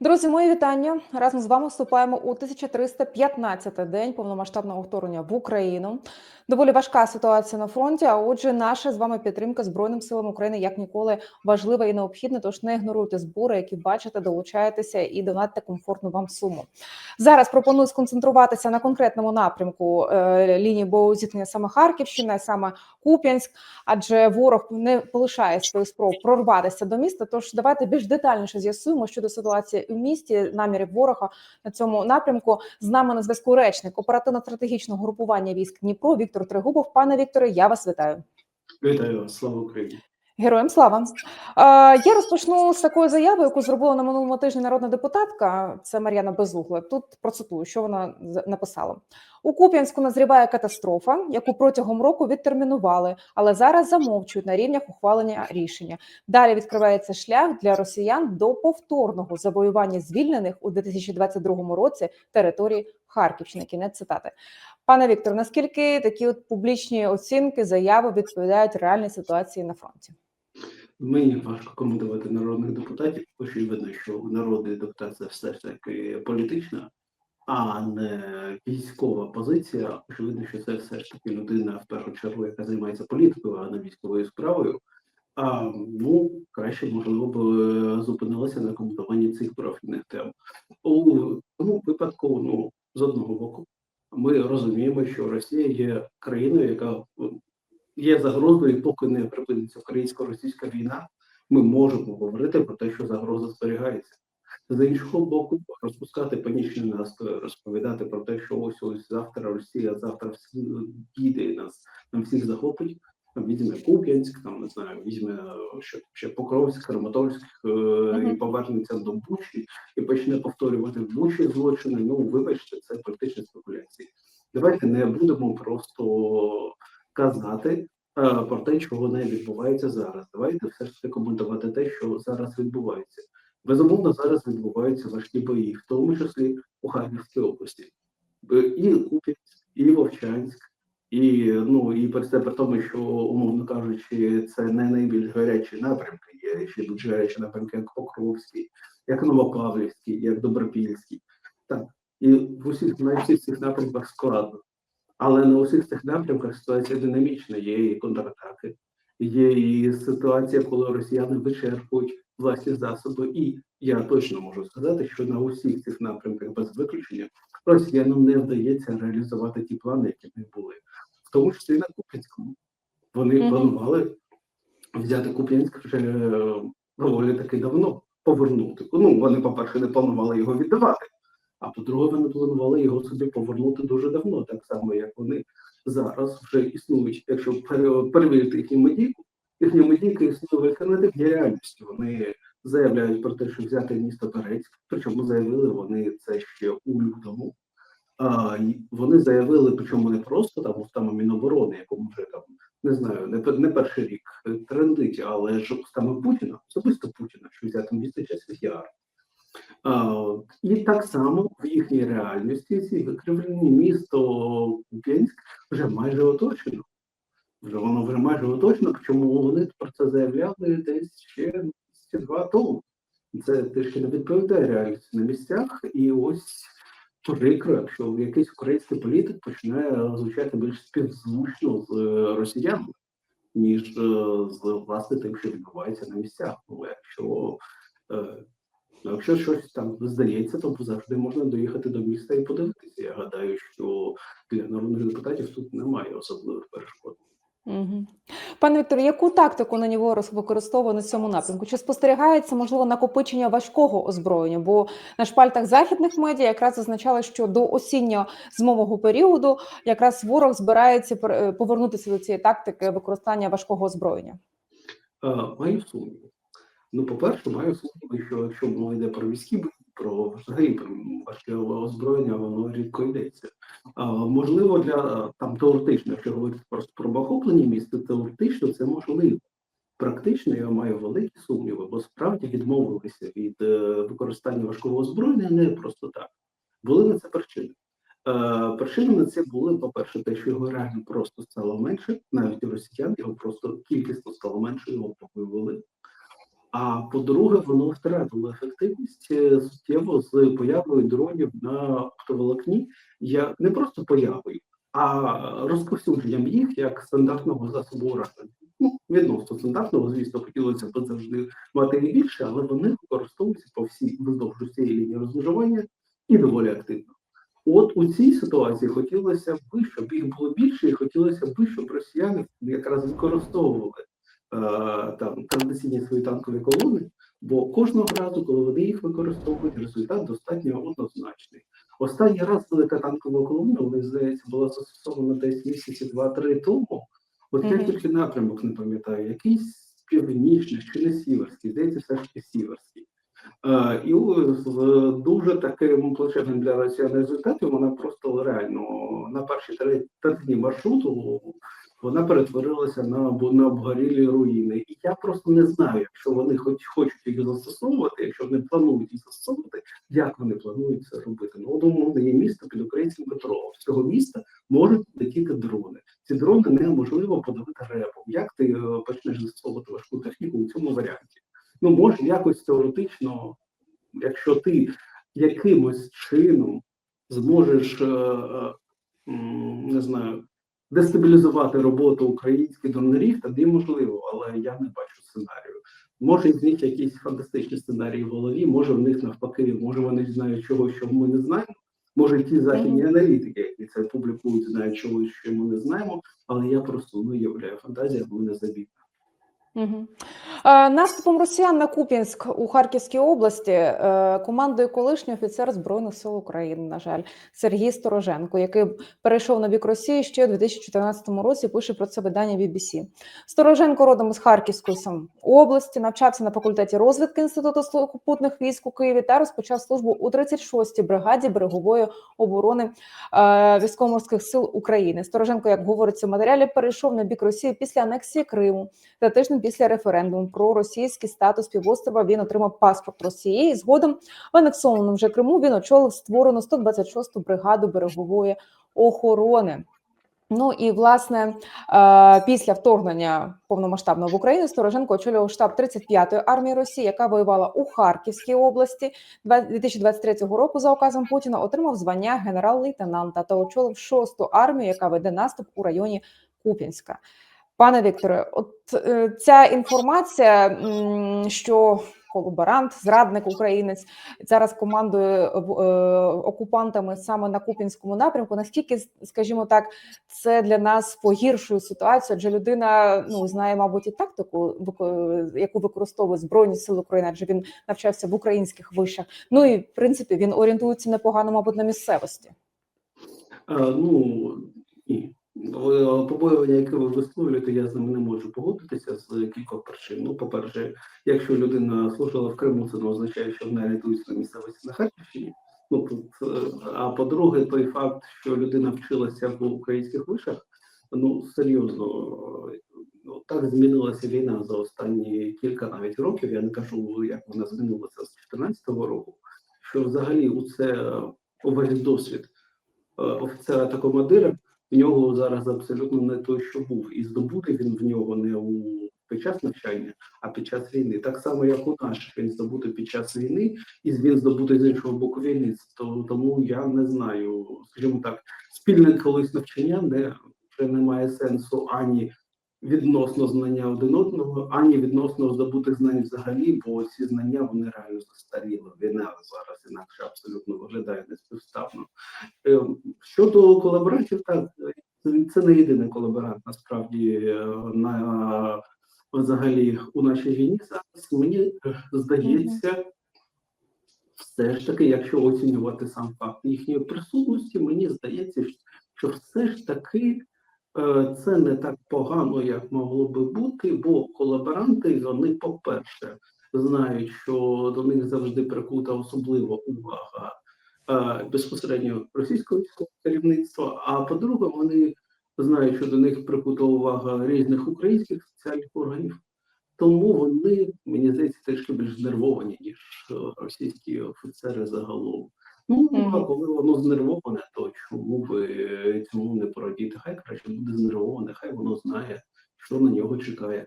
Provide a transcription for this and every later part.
Друзі, мої вітання. Разом з вами вступаємо у 1315-й день повномасштабного вторгнення в Україну. Доволі важка ситуація на фронті. А отже, наша з вами підтримка збройним силам України як ніколи важлива і необхідна. Тож не ігноруйте збори, які бачите, долучаєтеся і донатьте комфортну вам суму. Зараз пропоную сконцентруватися на конкретному напрямку е, лінії боєзіткнення саме Харківщина, саме Куп'янськ, адже ворог не полишає своїх спроб прорватися до міста. Тож давайте більш детальніше з'ясуємо щодо ситуації у місті, намірів ворога на цьому напрямку. З нами на зв'язку речник оперативно-стратегічного групування військ Дніпро Віктор Тригубов. Пане Вікторе, я вас вітаю. Вітаю слава Україні. Героям слава. Я розпочну з такої заяви, яку зробила на минулому тижні народна депутатка. Це Мар'яна Безугла. Тут процитую, що вона написала: у Куп'янську назріває катастрофа, яку протягом року відтермінували, але зараз замовчують на рівнях ухвалення рішення. Далі відкривається шлях для росіян до повторного завоювання звільнених у 2022 році території Харківщини. Кінець цитати. Пане Віктор, наскільки такі от публічні оцінки, заяви відповідають реальній ситуації на фронті? Мені важко коментувати народних депутатів, очевидно, що народний депутат це все ж таки політична, а не військова позиція. Очевидно, що це все ж таки людина в першу чергу, яка займається політикою, а не військовою справою. А ну краще можливо б е, зупинилася на коментуванні цих профільних тем. У тому випадку, ну з одного боку, ми розуміємо, що Росія є країною, яка є загрозою, поки не припиниться українсько-російська війна, ми можемо говорити про те, що загроза зберігається. З іншого боку, розпускати панічні настрої, розповідати про те, що ось ось завтра Росія, завтра їде і нас нам всіх захопить. Там візьме Куп'янськ, там не знаю, візьме е, що ще Покровськ, Краматорськ е, і повернеться до Бучі і почне повторювати в Бучі злочини. Ну вибачте, це політичні спекуляції. Давайте не будемо просто казати е, про те, чого не відбувається зараз. Давайте все ж таки коментувати те, що зараз відбувається. Безумовно, зараз відбуваються важкі бої, в тому числі у Харківській області. Е, І Куп'янськ, і Вовчанськ, і ну і при це при тому, що умовно кажучи, це не найбільш гарячі напрямки. Є ще дуже гарячі напрямки, як Покровський, як Новопавлівський, як Добропільський. Так і в усіх на всіх цих напрямках складно. Але на усіх цих напрямках ситуація динамічна. Є і контратаки, є і ситуація, коли росіяни вичерпують власні засоби. І я точно можу сказати, що на усіх цих напрямках без виключення росіянам не вдається реалізувати ті плани, які в них були, в тому числі і на Куп'янському. Вони Мгм. планували взяти Куп'янськ вже е, доволі таки давно повернути. Ну вони, по-перше, не планували його віддавати. А по-друге, вони планували його собі повернути дуже давно, так само як вони зараз вже існують. Якщо перевірити їхню медійку, їхня медійка існує в альтернативній реальності. Вони заявляють про те, що взяти місто Торецьк, причому заявили вони це ще у лютому. А, вони заявили, причому не просто там устами Міноборони, якому вже там не знаю, не, не перший рік трендить, але ж устами Путіна, особисто Путіна, що взяти місто часів яр. А, от. І так само в їхній реальності ці викривлені місто Куп'янськ вже майже оточено. Вже воно вже майже оточено, причому вони про це заявляли десь ще два тому. Це трішки не відповідає реальності на місцях. І ось прикро, якщо якийсь український політик починає звучати більш співзвучно з е, росіянами, ніж е, з власне тим, що відбувається на місцях. Ну, якщо е, Ну, якщо щось там здається, то завжди можна доїхати до міста і подивитися. Я гадаю, що для народних депутатів тут немає особливих перешкод. Угу. Пане Вікторе, яку тактику нині ворог використовує на цьому напрямку? Чи спостерігається можливо накопичення важкого озброєння? Бо на шпальтах західних медіа якраз зазначали, що до осінньо зимового періоду якраз ворог збирається е, повернутися до цієї тактики використання важкого озброєння. Е, маю сумніви. Ну, по-перше, маю сумніви, що якщо мова йде про війські бої, про взагалі про важке озброєння, воно рідко йдеться. А, можливо, для там теоретично, якщо говорити про захоплення міста, теоретично це можливо. Практично я маю великі сумніви, бо справді відмовилися від е, використання важкого озброєння не просто так. Були на це причини. Е, причини на це були, по-перше, те, що його реально просто стало менше, навіть росіян його просто кількісно стало менше, його вивели. А по-друге, воно втратило ефективність е, суттєво з появою дронів на оптоволокні. Я не просто появою, а розповсюдженням їх як стандартного засобу ураження. Ну, відносно стандартного, звісно, хотілося б завжди мати і більше, але вони використовуються по всій вздовж усієї лінії розмежування і доволі активно. От у цій ситуації хотілося б, щоб їх було більше, і хотілося б, щоб росіяни якраз використовували там традиційні свої танкові колони, бо кожного разу, коли вони їх використовують, результат достатньо однозначний. Останній раз велика танкова колона, вони здається, була застосована десь місяці два-три тому. От я тільки напрямок не пам'ятаю, якийсь північний чи не сіверський, здається, все ж таки сіверський. Е, і з дуже таким плачевним для росіян результатом вона просто реально на першій третині маршруту вона перетворилася на, обо- на обгорілі руїни. І я просто не знаю, якщо вони хоч хочуть їх застосовувати, якщо вони планують їх застосовувати, як вони планують це робити. Ну, умовно є місто під українським Петровом. З цього міста можуть летіти дрони. Ці дрони неможливо подавити репом. Як ти е, почнеш застосовувати важку техніку у цьому варіанті? Ну, може, якось теоретично, якщо ти якимось чином зможеш, е, е, не знаю, дестабілізувати роботу українських донорів тоді можливо, але я не бачу сценарію. Може, з них якісь фантастичні сценарії в голові, може в них навпаки, може вони знають чогось, що ми не знаємо. Може, ті західні аналітики, які це публікують, знають чогось, що ми не знаємо, але я просто не являю фантазія мене забіг. Е, наступом росіян на Куп'янськ у Харківській області е, командує колишній офіцер Збройних сил України, на жаль, Сергій Стороженко, який перейшов на бік Росії ще у 2014 році. Пише про це видання BBC. Стороженко родом із Харківської області, навчався на факультеті розвідки Інституту сухопутних військ у Києві та розпочав службу у 36-й бригаді берегової оборони е, військово-морських сил України. Стороженко, як говориться в матеріалі, перейшов на бік Росії після анексії Криму. За тиждень після референдуму про російський статус півострова він отримав паспорт Росії. І згодом в анексованому вже Криму він очолив створену 126-ту бригаду берегової охорони. Ну і власне е, після вторгнення повномасштабного в Україну Стороженко очолював штаб 35-ї армії Росії, яка воювала у Харківській області. Два- 2023 року за указом Путіна отримав звання генерал-лейтенанта та очолив 6-ту армію, яка веде наступ у районі Куп'янська. Пане Вікторе, от е, ця інформація, що колаборант, зрадник українець зараз командує е, е, окупантами саме на Купінському напрямку. Наскільки, скажімо так, це для нас погіршує ситуацію? Адже людина ну знає, мабуть, і тактику, яку використовують збройні сили України, адже він навчався в українських вишах. Ну і в принципі він орієнтується непогано, мабуть, на місцевості. А, ну ні. Е, Побоювання, яке ви висловлюєте, я з ними не можу погодитися з кількох причин. Ну, по-перше, якщо людина служила в Криму, це не означає, що вона орієнтується на місцевості на Харківщині. Ну тут, е, а по-друге, той факт, що людина вчилася в українських вишах, ну серйозно, ну, так змінилася війна за останні кілька навіть років. Я не кажу, як вона змінилася з 2014 року. Що взагалі у це увесь досвід е, офіцера та командира в нього зараз абсолютно не той, що був, і здобути він в нього не у під час навчання, а під час війни. Так само, як у наших він здобути під час війни, і він здобути з іншого боку війни. То тому я не знаю, скажімо так, спільне колись навчання не вже немає сенсу ані відносно знання один одного, ані відносно здобутих знань взагалі, бо ці знання вони реально застаріли. Війна зараз інакше абсолютно виглядає неспівставно. Е, Щодо колаборантів, так це- не єдиний колаборант насправді е, на взагалі у нашій війні. Зараз мені е, здається, все ж таки, якщо оцінювати сам факт їхньої присутності, мені здається, що все ж таки це не так погано, як могло би бути, бо колаборанти вони, по-перше, знають, що до них завжди прикута особлива увага е, безпосередньо російського керівництва. А по-друге, вони знають, що до них прикута увага різних українських соціальних органів. Тому вони, мені здається, трішки більш знервовані, ніж е, російські офіцери загалом. Ну, а коли воно знервоване, то чому би цьому не порадіти? Хай краще буде знервоване, хай воно знає, що на нього чекає.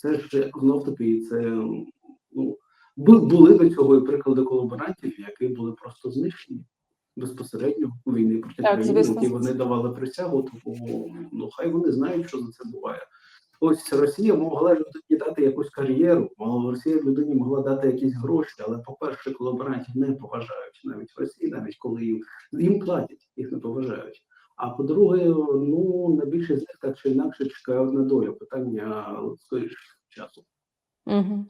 Це ж знов таки це ну були до цього і приклади колаборантів, які були просто знищені безпосередньо у війни проти країни, які вони давали присягу, тому ну хай вони знають, що за це буває. Ось Росія могла людині дати якусь кар'єру, Росія людині могла дати якісь гроші, але по-перше, колаборантів не поважають навіть в Росії, навіть коли їм, їм платять, їх не поважають. А по-друге, ну на більшість з них так чи інакше чекає одна доля питання людської часу. Угу.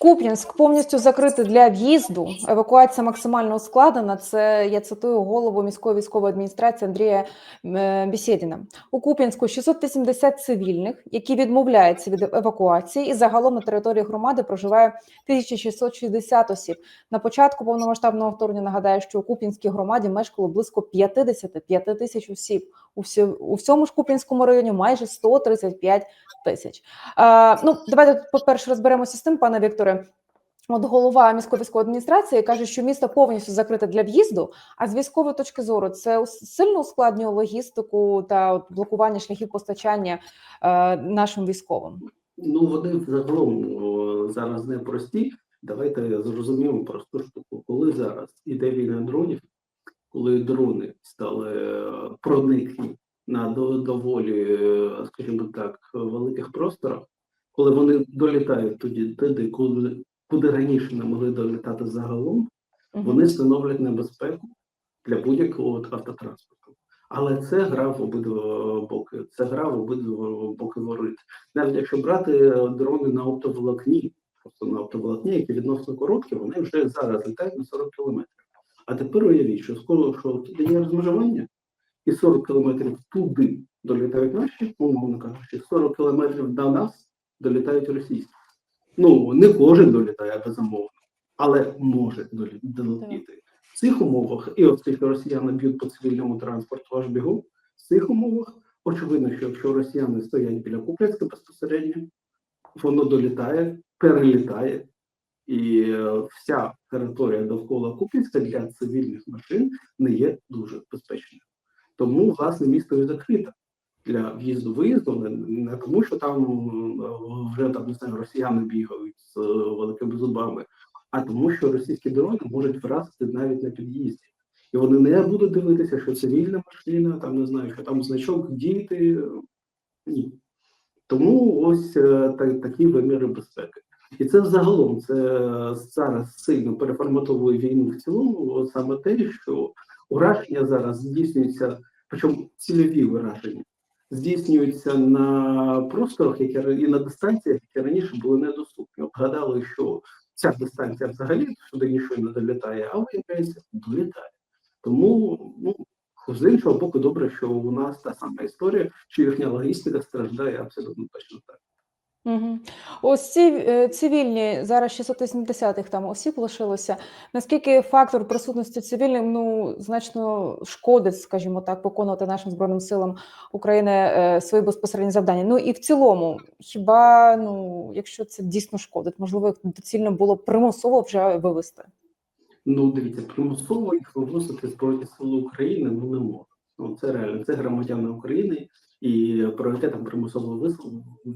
Куп'янськ повністю закритий для в'їзду. Евакуація максимально ускладнена. Це я цитую голову міської військової адміністрації Андрія е, Бісєдіна. У Куп'янську 680 цивільних, які відмовляються від евакуації, і загалом на території громади проживає 1660 осіб. На початку повномасштабного вторгнення нагадаю, що у Куп'янській громаді мешкало близько 55 тисяч осіб. У всьо- у всьому ж Куп'янському районі майже 135 тисяч. Е, ну, давайте, по-перше, розберемося з тим, пане Вікторе. От голова міської військової адміністрації каже, що місто повністю закрите для в'їзду. А з військової точки зору це сильно ускладнює логістику та блокування шляхів постачання е, нашим військовим. Ну вони загалом зараз непрості. Давайте зрозуміємо просту штуку. Коли зараз іде війна дронів, коли дрони стали е, проникні на доволі, е, скажімо так, великих просторах, коли вони долітають туди, туди, куди, куди раніше не могли долітати загалом, вони становлять небезпеку для будь-якого автотранспорту. Але це гра в обидва боки. Це гра в обидва боки ворит. Навіть якщо брати е, дрони на оптоволокні, просто на оптоволокні, які відносно короткі, вони вже зараз літають на 40 кілометрів. А тепер уявіть, що скоро що туди є розмежування, і 40 кілометрів туди долітають наші, умовно кажучи, 40 кілометрів до нас долітають російські. Ну, не кожен долітає безумовно, але може долі- долетіти. В цих умовах, і оскільки росіяни б'ють по цивільному транспорту аж бігом, в цих умовах очевидно, що якщо росіяни стоять біля Куп'янська безпосередньо, воно долітає, перелітає, і е, вся територія довкола Куп'янська для цивільних машин не є дуже безпечною. Тому, власне, місто і закрите для в'їзду-виїзду, не, тому, що там е, вже там не знаю, росіяни бігають з е, великими зубами, а тому, що російські дрони можуть вразити навіть на під'їзді. І вони не будуть дивитися, що цивільна машина, там не знаю, що там значок діти. Ні. Тому ось е, та, такі виміри безпеки. І це загалом це е, зараз сильно переформатовує війну в цілому, саме те, що ураження зараз здійснюється, причому цільові вираження, здійснюються на просторах, які і на дистанціях, які раніше були недоступні. От Гадали, що ця дистанція взагалі сюди нічого не долітає, а виявляється, долітає. Тому ну з іншого боку, добре, що у нас та сама історія, що їхня логістика страждає абсолютно точно так. Угу. Ось ці е, цивільні зараз 680 там осіб лишилося. Наскільки фактор присутності цивільних ну значно шкодить, скажімо так, виконувати нашим збройним силам України е, свої безпосередні завдання? Ну і в цілому, хіба ну, якщо це дійсно шкодить, можливо, доцільно було примусово вже вивести? Ну, дивіться, примусово їх вивозити Збройні Сили України ну не можна. Ну це реально, це громадяни України, і пріоритетом примусового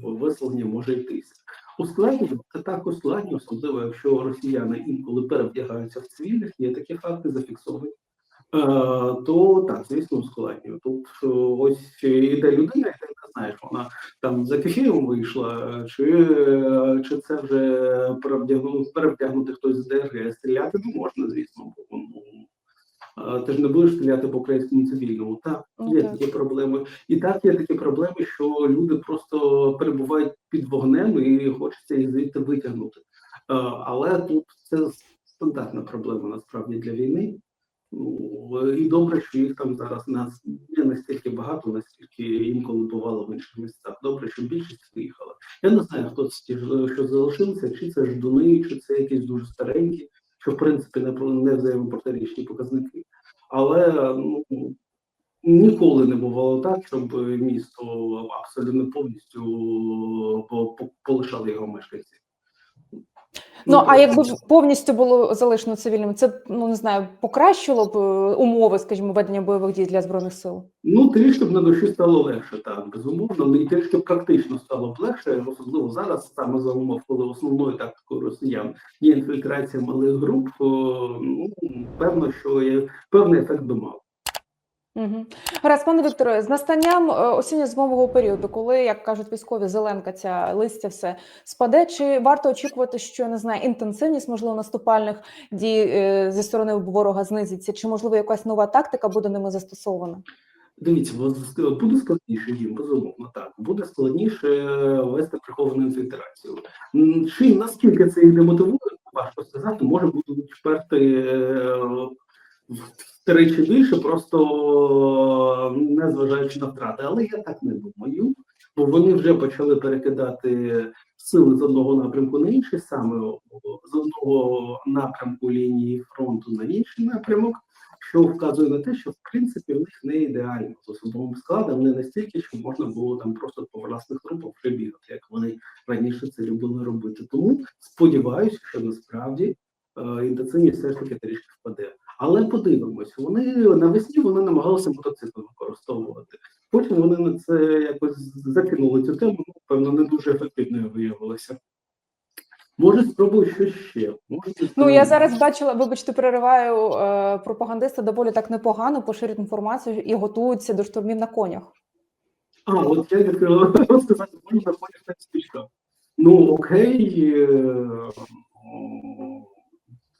виселення може йтися. Ускладнює це так ускладнює, особливо якщо росіяни інколи перевдягаються в цивільних, є такі факти зафіксовані. Е, то так, звісно, ускладнює. Тут е, ось іде людина, і ти не знаєш, вона там за кефіром вийшла, чи, чи це вже перевдягнути, хтось з ДРГ. Стріляти не можна, звісно, ну, ти ж не будеш стріляти по українському цивільному. Так, Ну, є так. такі проблеми. І так є такі проблеми, що люди просто перебувають під вогнем і хочеться їх звідти витягнути. Але тут це стандартна проблема насправді для війни. Ну, і добре, що їх там зараз нас не настільки багато, наскільки інколи бувало в інших місцях. Добре, що більшість виїхала. Я не знаю, хто це що залишилися, чи це ждуни, чи це якісь дуже старенькі, що в принципі не, не взаємопротирічні показники. Але ну, ніколи не бувало так, щоб місто абсолютно повністю по- по- полишали його мешканці. Ну а якби повністю було залишено цивільним, це ну не знаю, покращило б е, умови, скажімо, ведення бойових дій для збройних сил. Ну, трішки б на душі стало легше, так, безумовно. Ну і трішки практично стало б легше, особливо зараз, саме за умов, коли основною тактикою росіян є інфільтрація малих груп. Ну, певно, що є певний ефект би мав. Угу. Гаразд, пане Вікторе, з настанням е, осінньо-зимового періоду, коли, як кажуть військові, зеленка ця листя все спаде, чи варто очікувати, що не знаю, інтенсивність можливо наступальних дій е, зі сторони ворога знизиться, чи можливо якась нова тактика буде ними застосована? Дивіться, буде складніше їм, безумовно, так. Буде складніше е, вести приховану інфільтрацію. Чи наскільки це їх демотивує, важко сказати, може бути експерти е, втричі більше, просто не зважаючи на втрати. Але я так не думаю, бо вони вже почали перекидати сили з одного напрямку на інший, саме з одного напрямку лінії фронту на інший напрямок що вказує на те, що в принципі в них не ідеально з особовим складом, не настільки, що можна було там просто по власних трупах прибігати, як вони раніше це любили робити. Тому сподіваюся, що насправді е, інтенсивність все ж таки трішки впаде. Але подивимось, вони навесні вони намагалися мотоцикл використовувати. Потім вони на це якось закинули цю тему. Ну, певно, не дуже ефективною виявилося. Може, спробую щось ще. Може, Ну я зараз бачила, вибачте, перериваю е, пропагандисти доволі так непогано поширюють інформацію і готуються до штурмів на конях. А, от я хотів сказати, можна потім так стічка. Ну, окей, е,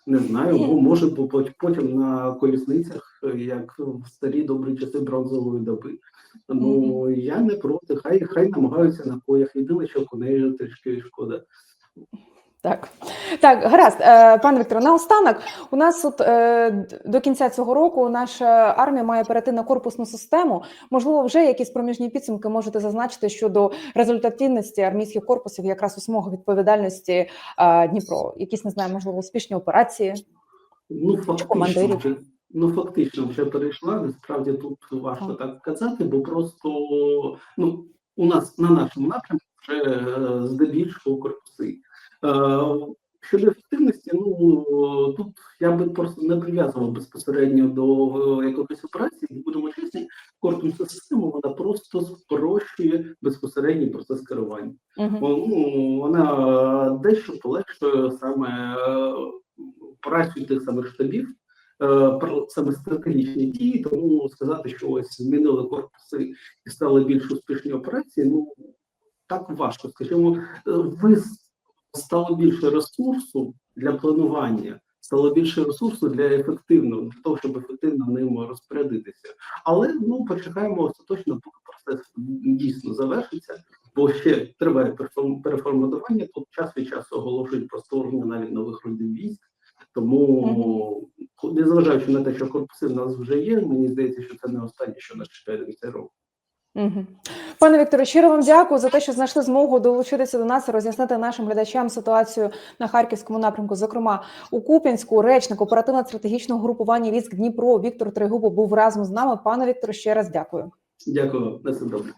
не знаю, бо може по- потім на колісницях, е, як в старі добрі часи бронзової доби. Ну, я не проти, хай, хай намагаються на коях. Єдине, що коней трішки шкода. Так, так, гаразд, е, пане Вікторе, наостанок у нас от е, до кінця цього року наша армія має перейти на корпусну систему. Можливо, вже якісь проміжні підсумки можете зазначити щодо результативності армійських корпусів, якраз у смугу відповідальності е, Дніпро. Якісь не знаю, можливо, успішні операції. Ну, фактично, командирів? вже, ну, фактично вже перейшла. Насправді тут важко Так. так казати, бо просто ну, у нас на нашому напрямку вже здебільшого корпуси. Е, Щодо ефективності, ну тут я би просто не прив'язував безпосередньо до е, якихось операцій. Будемо чесні, корпусна система вона просто спрощує безпосередній процес керування. Угу. Ну, вона дещо полегшує саме е, працю тих самих штабів, саме стратегічні дії. Тому сказати, що ось змінили корпуси і стали більш успішні операції. Ну так важко. Скажімо, ви стало більше ресурсу для планування. Стало більше ресурсу для ефективного для того, щоб ефективно ним розпорядитися. Але ну почекаємо остаточно, поки процес дійсно завершиться бо ще триває переформ- переформатування. Тут час від часу оголошують про створення навіть нових родин військ. Тому, незважаючи на те, що корпуси в нас вже є, мені здається, що це не останнє, що нас чекає до кінця року. Пане Вікторе, щиро вам дякую за те, що знайшли змогу долучитися до нас і роз'яснити нашим глядачам ситуацію на харківському напрямку. Зокрема, у Куп'янську речник оперативно-стратегічного групування військ Дніпро Віктор Тригубо був разом з нами. Пане Вікторе, ще раз дякую. Дякую, на все добре.